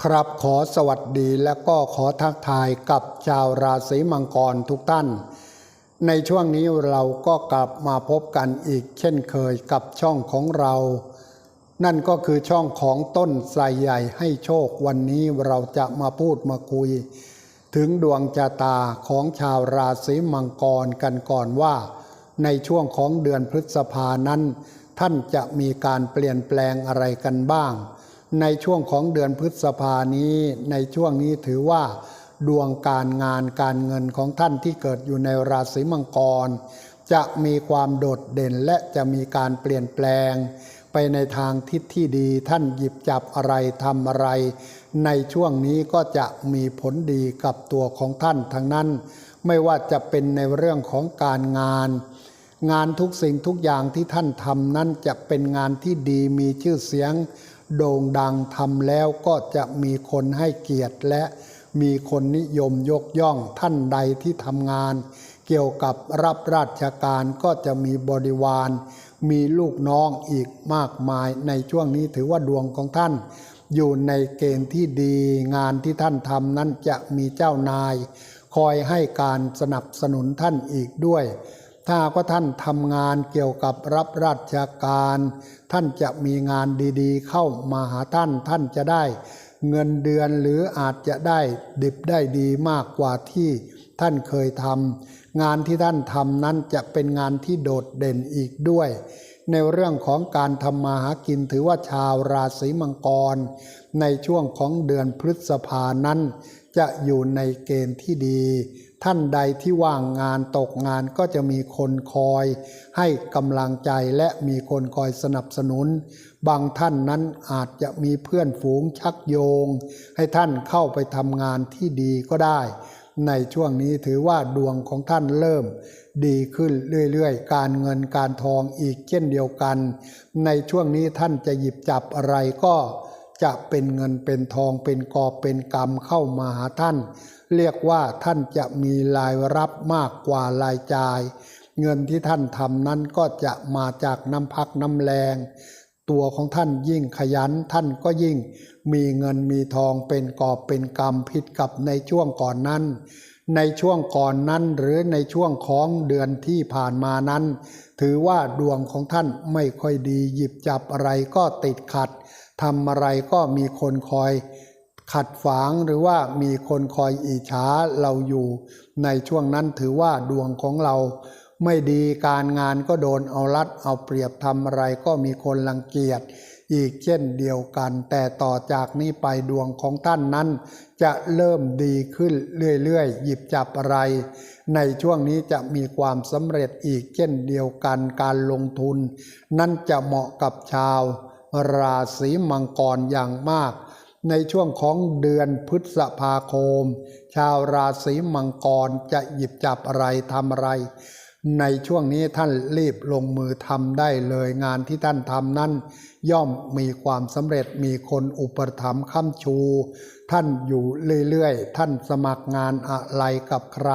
ครับขอสวัสดีและก็ขอทักทายกับชาวราศีมังกรทุกท่าน ในช่วงนี้เราก็กลับมาพบกันอีกเช่นเคยกับช่องของเรา นั่นก็คือช่องของต้นไทรใหญ่ให้โชควันนี้เราจะมาพูดมาคุย ถึงดวงชะตาของชาวราศีมังกรกันก่อนว่า ในช่วงของเดือนพฤษภานั้น ท่านจะมีการเปลี่ยนแปลงอะไรกันบ้าง ในช่วงของเดือนพฤษภานี้ในช่วงนี้ถือว่า ดวงการงานการเงินของท่านที่เกิดอยู่ในราศีมังกร จะมีความโดดเด่นและจะมีการเปลี่ยนแปลง ไปในทางทิศที่ดีท่านหยิบจับอะไรทำอะไร ในช่วงนี้ก็จะมีผลดีกับตัวของท่านทั้งนั้น ไม่ว่าจะเป็นในเรื่องของการงานงานทุกสิ่งทุกอย่างที่ท่านทำนั้นจะเป็นงานที่ดีมีชื่อเสียง โด่งดังทำแล้วก็จะมีคนให้เกียรติและมีคนนิยมยกย่องท่านใดที่ทำงาน เกี่ยวกับรับราชการก็จะมีบริวาร มีลูกน้องอีกมากมายในช่วงนี้ถือว่าดวงของท่าน อยู่ในเกณฑ์ที่ดีงานที่ท่านทำนั้นจะมีเจ้านาย คอยให้การสนับสนุนท่านอีกด้วย ถ้าก็ท่านทำงานเกี่ยวกับรับราชการ ท่านจะมีงานดีๆ เข้ามาหาท่านท่านจะได้ เงินเดือนหรืออาจจะได้ดิบได้ดีมากกว่าที่ท่านเคยทำงานที่ท่านทำนั้นจะเป็นงานที่โดดเด่นอีกด้วย ในเรื่องของการทำมาหากินถือว่าชาวราศีมังกร ในช่วงของเดือนพฤษภานั้น จะอยู่ในเกณฑ์ที่ดี ท่านใดที่ว่างงานตกงานก็จะมีคนคอย ให้กำลังใจและมีคนคอยสนับสนุน บางท่านนั้นอาจจะมีเพื่อนฝูงชักโยง ให้ท่านเข้าไปทำงานที่ดีก็ได้ ในช่วงนี้ถือว่าดวงของท่านเริ่ม ดีขึ้นเรื่อยๆ การเงินการทองอีกเช่นเดียวกัน ในช่วงนี้ท่านจะหยิบจับอะไรก็จะเป็นเงินเป็นทองเป็นกอบเป็นกำเข้ามาหาท่าน เรียกว่าท่านจะมีรายรับมากกว่ารายจ่าย เงินที่ท่านทำนั้นก็จะมาจากน้ำพักน้ำแรง ตัวของท่านยิ่งขยันท่านก็ยิ่งมีเงินมีทองเป็นกอบเป็นกำผิดกับในช่วงก่อนนั้น ในช่วงก่อนนั้นหรือในช่วงของเดือนที่ผ่านมานั้น ถือว่าดวงของท่านไม่ค่อยดีหยิบจับอะไรก็ติดขัดทำอะไรก็มีคนคอยขัดฝางหรือว่ามีคนคอยอิจฉาเราอยู่ ในช่วงนั้นถือว่าดวงของเรา ไม่ดีการงานก็โดนเอารัดเอาเปรียบทำอะไรก็มีคนรังเกียจอีกเช่นเดียวกัน แต่ต่อจากนี้ไปดวงของท่านนั้น จะเริ่มดีขึ้นเรื่อยๆ หยิบจับอะไร ในช่วงนี้จะมีความสำเร็จอีกเช่นเดียวกันการลงทุน นั่นจะเหมาะกับชาว ราศีมังกรอย่างมาก ในช่วงของเดือนพฤษภาคม ชาวราศีมังกรจะหยิบจับอะไรทำอะไร ในช่วงนี้ท่านรีบลงมือทำได้เลยงานที่ท่านทำนั้นย่อมมีความสำเร็จมีคนอุปถัมภ์ค้ำชู ท่านอยู่เรื่อยๆ ท่านสมัครงานอะไรกับใคร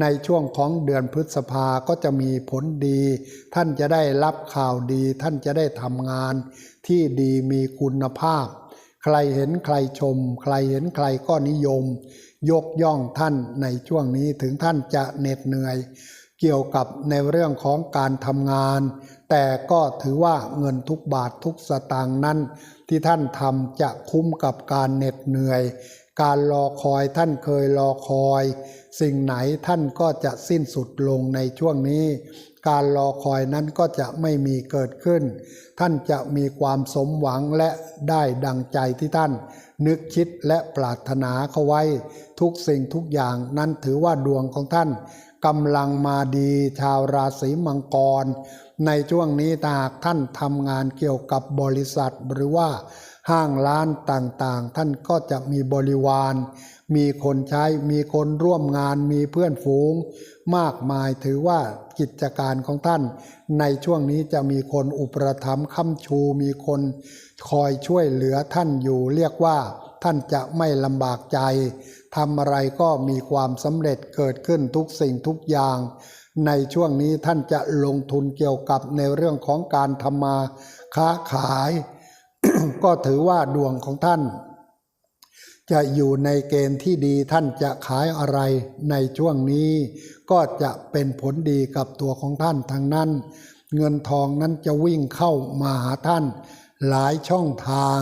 ในช่วงของเดือนพฤษภาก็จะมีผลดี ท่านจะได้รับข่าวดี ท่านจะได้ทำงาน ที่ดีมีคุณภาพ ใครเห็นใครชม ใครเห็นใครก็นิยม ยกย่องท่านในช่วงนี้ถึงท่านจะเหน็ดเหนื่อย เกี่ยวกับในเรื่องของการทำงาน แต่ก็ถือว่าเงินทุกบาททุกสตางค์นั้น ที่ท่านทำจะคุ้มกับการเหน็ดเหนื่อย การรอคอยท่านเคยรอคอย สิ่งไหนท่านก็จะสิ้นสุดลงในช่วงนี้ การรอคอยนั้นก็จะไม่มีเกิดขึ้น ท่านจะมีความสมหวังและได้ดังใจที่ท่าน นึกคิดและปรารถนาเขาไว้ ทุกสิ่งทุกอย่างนั้นถือว่าดวงของท่าน กำลังมาดีชาวราศีมังกร ในช่วงนี้ถ้าหากท่านทำงานเกี่ยวกับบริษัทหรือว่าห้างร้านต่างๆ ท่านก็จะมีบริวาร มีคนใช้ มีคนร่วมงาน มีเพื่อนฝูง มากมายถือว่ากิจการของท่าน ในช่วงนี้จะมีคนอุปถัมภ์ค้ำชู มีคนคอยช่วยเหลือท่านอยู่เรียกว่า ท่านจะไม่ลำบากใจทำอะไรก็มีความสำเร็จเกิดขึ้นทุกสิ่งทุกอย่าง ในช่วงนี้ท่านจะลงทุนเกี่ยวกับในเรื่องของการทำมาค้าขาย ก็ถือว่าดวงของท่าน จะอยู่ในเกณฑ์ที่ดีท่านจะขายอะไรในช่วงนี้ ก็จะเป็นผลดีกับตัวของท่านทางนั้น เงินทองนั้นจะวิ่งเข้ามาหาท่าน หลายช่องทาง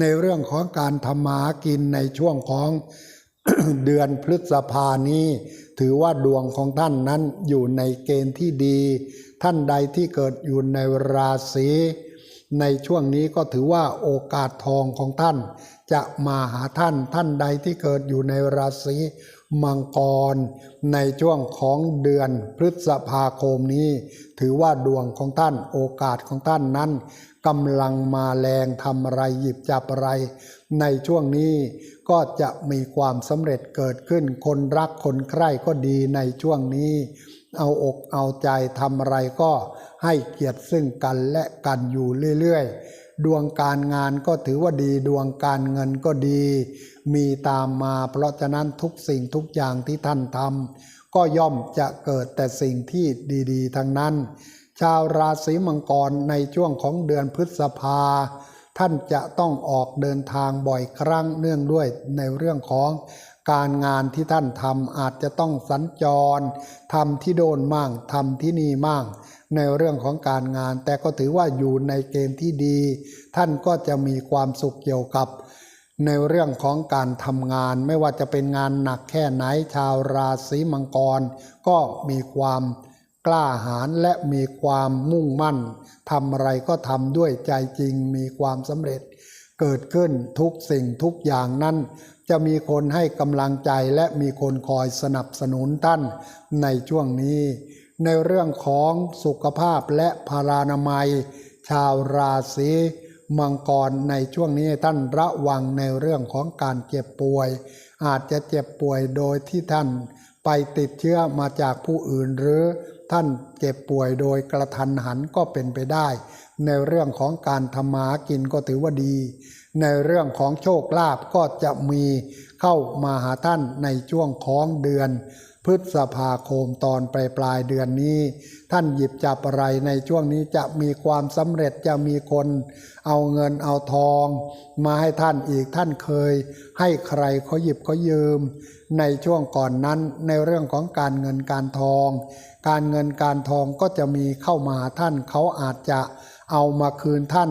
ในเรื่องของการทำมากินในช่วงของเดือนพฤษภานี้ ถือว่าดวงของท่านนั้นอยู่ในเกณฑ์ที่ดี ท่านใดที่เกิดอยู่ในราศีในช่วงนี้ก็ถือว่าโอกาสทองของท่าน จะมาหาท่านท่านใดที่เกิดอยู่ในราศี มังกร ในช่วงของเดือนพฤษภาคมนี้ ถือว่าดวงของท่านโอกาสของท่านนั้นกำลังมาแรงทำอะไรหยิบจับอะไร ในช่วงนี้ก็จะมีความสำเร็จเกิดขึ้น คนรักคนใคร่ก็ดีในช่วงนี้ เอาอกเอาใจทำอะไรก็ให้เกียรติซึ่งกันและกันอยู่เรื่อยๆ ดวงการงานก็ถือว่าดีดวงการเงินก็ดี มีตามมา เพราะฉะนั้นทุกสิ่งทุกอย่างที่ท่านทำก็ย่อมจะเกิดแต่สิ่งที่ดีๆทั้งนั้น ชาวราศีมังกรในช่วงของเดือนพฤษภา ท่านจะต้องออกเดินทางบ่อยครั้งเนื่องด้วยในเรื่องของ การงานที่ท่านทำอาจจะต้องสัญจรทำที่โดนมั่งทำที่นี่มั่ง ในเรื่องของการงาน แต่ก็ถือว่าอยู่ในเกณฑ์ที่ดี ท่านก็จะมีความสุขเกี่ยวกับ ในเรื่องของการทำงาน ไม่ว่าจะเป็นงานหนักแค่ไหนชาวราศีมังกร ก็มีความกล้าหาญและมีความมุ่งมั่นทำอะไรก็ทำด้วยใจจริงมีความสำเร็จ เกิดขึ้นทุกสิ่งทุกอย่างนั้น จะมีคนให้กำลังใจและมีคนคอยสนับสนุนท่านในช่วงนี้ ในเรื่องของสุขภาพและพารานามัย ชาวราศีมังกรในช่วงนี้ท่านระวังในเรื่องของการเจ็บป่วย อาจจะเจ็บป่วยโดยที่ท่านไปติดเชื้อมาจากผู้อื่นหรือ ท่านเจ็บป่วยโดยกระทันหันก็เป็นไปได้ ในเรื่องของการทำมากินก็ถือว่าดี ในเรื่องของโชคลาภก็จะมีเข้ามาหาท่านในช่วงของเดือน พฤษภาคมตอนปลายปลายเดือนนี้ ท่านหยิบจับอะไรในช่วงนี้จะมีความสำเร็จจะมีคน เอาเงินเอาทอง มาให้ท่านอีกท่านเคย ให้ใครเขาหยิบเขายืม ในช่วงก่อนนั้นในเรื่องของการเงินการทอง การเงินการทองก็จะมีเข้ามาหาท่านเขาอาจจะเอามาคืนท่าน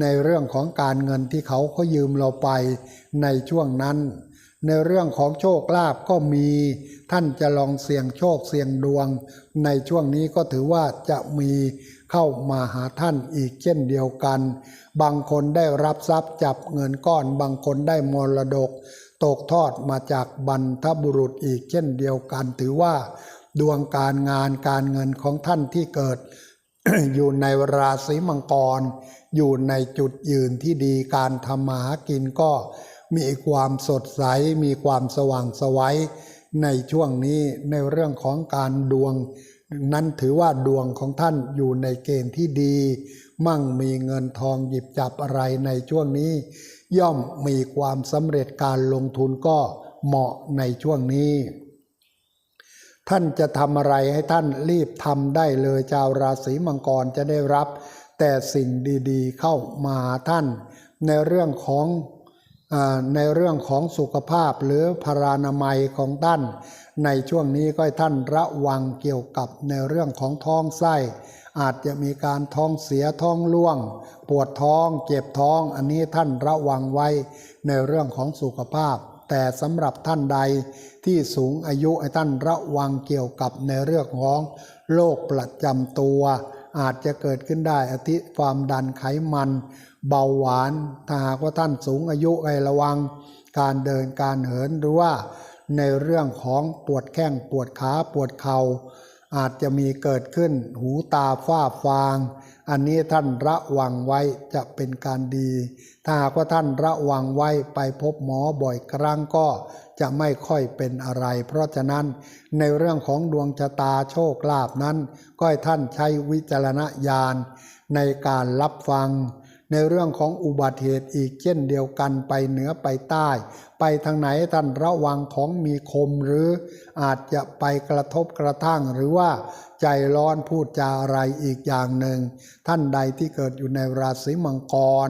ในเรื่องของการเงินที่เขาเขายืมเราไป ในช่วงนั้น ในเรื่องของโชคลาภก็มีท่านจะลองเสี่ยงโชคเสี่ยงดวง ในช่วงนี้ก็ถือว่าจะมีเข้ามาหาท่านอีกเช่นเดียวกัน บางคนได้รับทรัพย์จับเงินก้อน บางคนได้มรดก ตกทอดมาจากบรรทบุรุษอีกเช่นเดียวกัน ถือว่า ดวงการงานการเงินของท่านที่เกิด อยู่ในราศีมังกร อยู่ในจุดยืนที่ดีการทำมาหากินก็ มีความสดใส มีความสว่างไสวัยในช่วงนี้ในเรื่องของการดวง นั้นถือว่าดวงของท่านอยู่ในเกณฑ์ที่ดี มั่งมีเงินทองหยิบจับอะไรในช่วงนี้ ย่อมมีความสำเร็จการลงทุนก็เหมาะในช่วงนี้ ท่านจะทำอะไรให้ท่านรีบทำได้เลยชาวราศีมังกรจะได้รับ แต่สิ่งดีๆเข้ามาท่าน ในเรื่องของ ในเรื่องของสุขภาพหรือพารานามัยของท่าน ในช่วงนี้ก็ให้ท่านระวังเกี่ยวกับในเรื่องของท้องไส้ อาจจะมีการท้องเสียท้องร่วง ปวดท้องเจ็บท้อง อันนี้ท่านระวังไว้ในเรื่องของสุขภาพ แต่สำหรับท่านใดที่สูงอายุให้ท่านระวังเกี่ยวกับในเรื่องของโรคประจำตัว อาจจะเกิดขึ้นได้อธิความดันไขมัน เบาหวาน ถ้าหากว่าท่านสูงอายุให้ระวัง การเดินการเหินหรือว่าในเรื่องของปวดแข้งปวดขาปวดเขา่า อาจจะมีเกิดขึ้นหูตาฝ้าฟาง อันนี้ท่านระวังไว้จะเป็นการดี ถ้าหากว่าท่านระวังไว้ไปพบหมอบ่อยครั้งก็จะไม่ค่อยเป็นอะไร เพราะฉะนั้นในเรื่องของดวงชะตาโชคลาภนั้น ก็ให้ท่านใช้วิจารณญาณในการรับฟัง ในเรื่องของอุบัติเหตุอีกเช่นเดียวกันไปเหนือไปใต้ ไปทางไหนท่านระวังของมีคมหรืออาจจะไปกระทบกระทั่งหรือว่าใจร้อนพูดจาอะไรอีกอย่างหนึ่ง ท่านใดที่เกิดอยู่ในราศีมังกร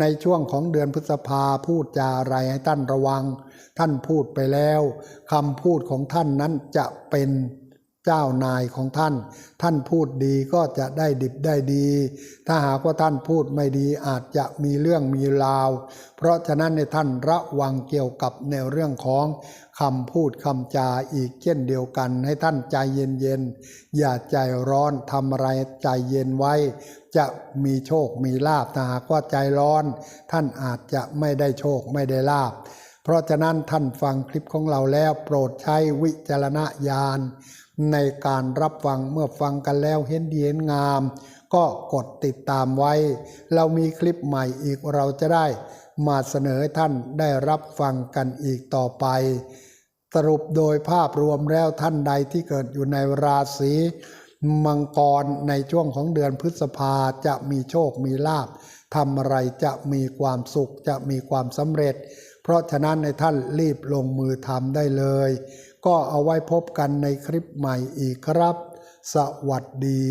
ในช่วงของเดือนพฤษภาพูดจาอะไรให้ท่านระวัง ท่านพูดไปแล้วคำพูดของท่านนั้นจะเป็น เจ้านายของท่าน ท่านพูดดีก็จะได้ดิบได้ดี ถ้าหากว่าท่านพูดไม่ดีอาจจะมีเรื่องมีราว เพราะฉะนั้นในท่านระวังเกี่ยวกับในเรื่องของคำพูดคำจาอีกเช่นเดียวกัน ให้ท่านใจเย็นๆอย่าใจร้อนทำอะไรใจเย็นไว้ จะมีโชคมีลาบถ้าหากว่าใจร้อน ท่านอาจจะไม่ได้โชคไม่ได้ลาบ เพราะฉะนั้นท่านฟังคลิปของเราแล้วโปรดใช้วิจารณญาณในการรับฟังเมื่อฟังกันแล้วเห็นดีเห็นงาม ก็กดติดตามไว้ เรามีคลิปใหม่อีกเราจะได้ มาเสนอท่านได้รับฟังกันอีกต่อไป สรุปโดยภาพรวมแล้วท่านใดที่เกิดอยู่ในราศีมังกรในช่วงของเดือนพฤษภาจะมีโชคมีลาภทำอะไรจะมีความสุขจะมีความสำเร็จ เพราะฉะนั้นในท่านรีบลงมือทำได้เลย ก็เอาไว้พบกันในคลิปใหม่อีกครับ สวัสดี